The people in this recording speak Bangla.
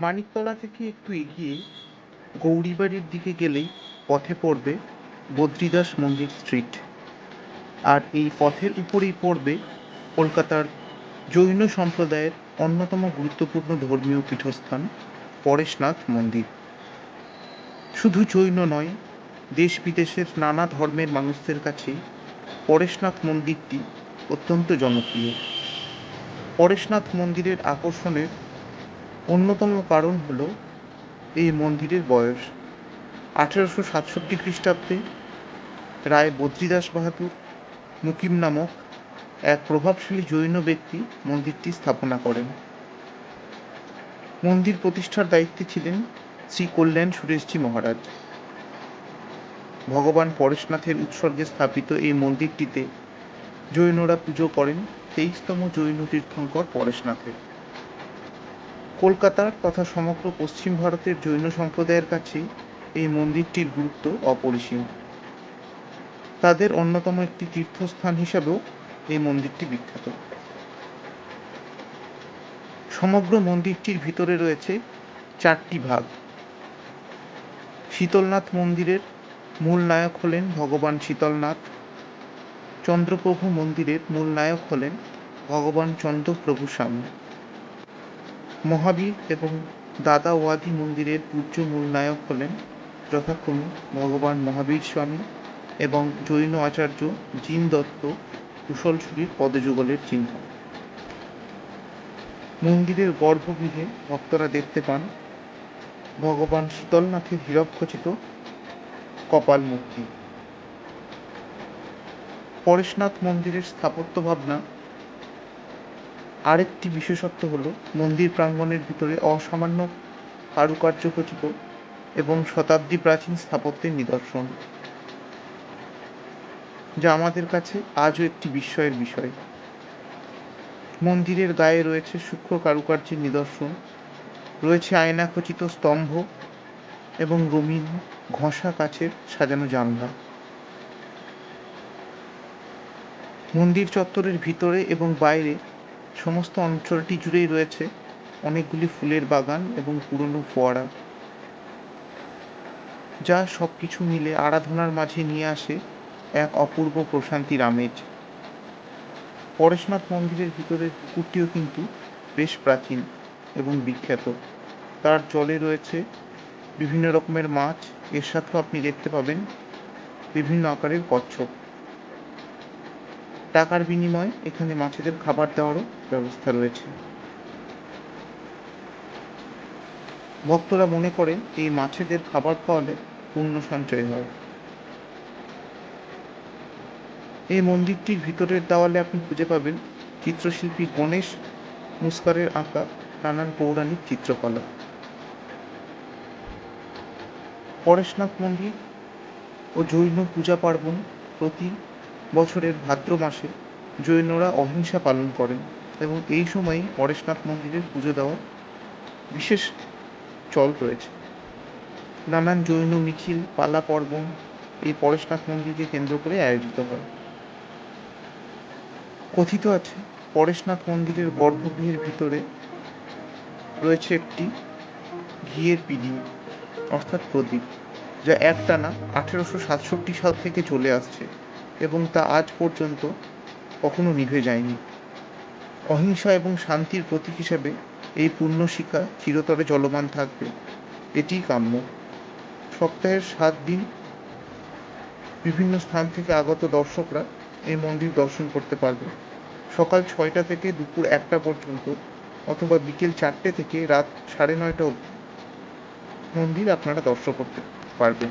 মানিকতলা থেকে একটু এগিয়ে গৌরীবাড়ির দিকে গেলেই পথে পড়বে বদ্রীদাস মন্দির স্ট্রিট আর এই পথের উপরেই পড়বে কলকাতার জৈন সম্প্রদায়ের অন্যতম গুরুত্বপূর্ণ ধর্মীয় পীঠস্থান পরেশনাথ মন্দির। শুধু জৈন নয় দেশ বিদেশের নানা ধর্মের মানুষদের কাছে পরেশনাথ মন্দিরটি অত্যন্ত জনপ্রিয়। পরেশনাথ মন্দিরের আকর্ষণের অন্যতম কারণ হল এই মন্দিরের বয়স। আঠেরোশো সাতষট্টি খ্রিস্টাব্দে রায় বদ্রীদাস বাহাদুর মুকিম নামক এক প্রভাবশালী জৈন ব্যক্তি মন্দিরটি স্থাপনা করেন। মন্দির প্রতিষ্ঠার দায়িত্বে ছিলেন শ্রী কল্যাণ সুরেশজি মহারাজ। ভগবান পরেশনাথের উৎসর্গে স্থাপিত এই মন্দিরটিতে জৈনরা পুজো করেন তেইশতম জৈন তীর্থঙ্কর পরেশনাথের। কলকাতার তথা সমগ্র পশ্চিম ভারতের জৈন সম্প্রদায়ের কাছে এই মন্দিরটির গুরুত্ব অপরিসীম। তাদের অন্যতম একটি তীর্থস্থান হিসাবেও এই মন্দিরটি বিখ্যাত। সমগ্র মন্দিরটির ভিতরে রয়েছে চারটি ভাগ। শীতলনাথ মন্দিরের মূল নায়ক হলেন ভগবান শীতলনাথ। চন্দ্রপ্রভু মন্দিরের মূল নায়ক হলেন ভগবান চন্দ্রপ্রভু স্বামী। মহাবীর এবং দাদা ওয়াদি মন্দিরের পূজ্য মূল নায়ক হলেন যথাক্রমে ভগবান মহাবীর স্বামী এবং জৈন আচার্য জিন দত্ত কুশলছড়ির পদযুগলের চিহ্ন। মন্দিরের গর্ভগৃহে ভক্তরা দেখতে পান ভগবান শীতলনাথের হীরকখচিত কপাল মূর্তি। পরেশনাথ মন্দিরের স্থাপত্য ভাবনা আরেকটি বিশেষত্ব হল মন্দির প্রাঙ্গণের ভিতরে অসামান্য কারুকার্য খচিত এবং শতাব্দী প্রাচীন স্থাপত্যের নিদর্শন, যা আমাদের কাছে আজও একটি বিস্ময়ের বিষয়। মন্দিরের গায়ে রয়েছে সূক্ষ্ম কারুকার্যের নিদর্শন, রয়েছে আয়নাখচিত স্তম্ভ এবং রঙিন ঘষা কাচের সাজানো জানলা। মন্দির চত্বরের ভিতরে এবং বাইরে সমস্ত অঞ্চলটি জুড়েই রয়েছে অনেকগুলি ফুলের বাগান এবং পুরনো ফোয়ারা। যা সব কিছু মিলে আরাধনার মাঝে নিয়ে আসে এক অপূর্ব প্রশান্তির আমেজ। পরেশনাথ মন্দিরের ভিতরের পুকুরটিও কিন্তু বেশ প্রাচীন এবং বিখ্যাত। তার জলে রয়েছে বিভিন্ন রকমের মাছ। এর সাথেও আপনি দেখতে পাবেন বিভিন্ন আকারের কচ্ছপ। টাকার বিনিময়ে এখানে মাছেদের খাবার দেওয়ারও ব্যবস্থা রয়েছে। ভক্তরা মনে করেন এই মাছেদের খাবার খাওয়ালে পুণ্য সঞ্চয় হয়। এই মন্দিরটির ভিতরের দেওয়ালে আপনি খুঁজে পাবেন চিত্রশিল্পী গণেশ মুস্কারের আঁকা নানান পৌরাণিক চিত্রকলা। পরেশনাথ মন্দির ও জৈন পূজা পার্বণ প্রতি বছরের ভাদ্র মাসে জৈনরা অহিংসা পালন করেন। এবং এই সময়ই পরেশনাথ মন্দিরের পুজো দেওয়ার বিশেষ চল রয়েছে। নানান জৈন মিছিল, পালা পর্বণ এই পরেশনাথ মন্দিরকে কেন্দ্র করে আয়োজিত হয়। কথিত আছে, পরেশনাথ মন্দিরের গর্ভগৃহের ভিতরে রয়েছে একটি ঘিয়ের পিঁড়ি অর্থাৎ প্রদীপ, যা একটানা আঠেরোশো সাতষট্টি সাল থেকে চলে আসছে এবং তা আজ পর্যন্ত কখনো নিভে যায়নি। অহিংসা এবং শান্তির প্রতীক হিসেবে এই পূর্ণ পুণ্যশিখা চিরতরে চলমান থাকবে। এটিই কাম্য। সপ্তাহের সাত দিন বিভিন্ন স্থান থেকে আগত দর্শকরা এই মন্দির দর্শন করতে পারবে। সকাল ছয়টা থেকে দুপুর একটা পর্যন্ত অথবা বিকেল চারটে থেকে রাত সাড়ে নয়টা অবধি মন্দির আপনারা দর্শন করতে পারবেন।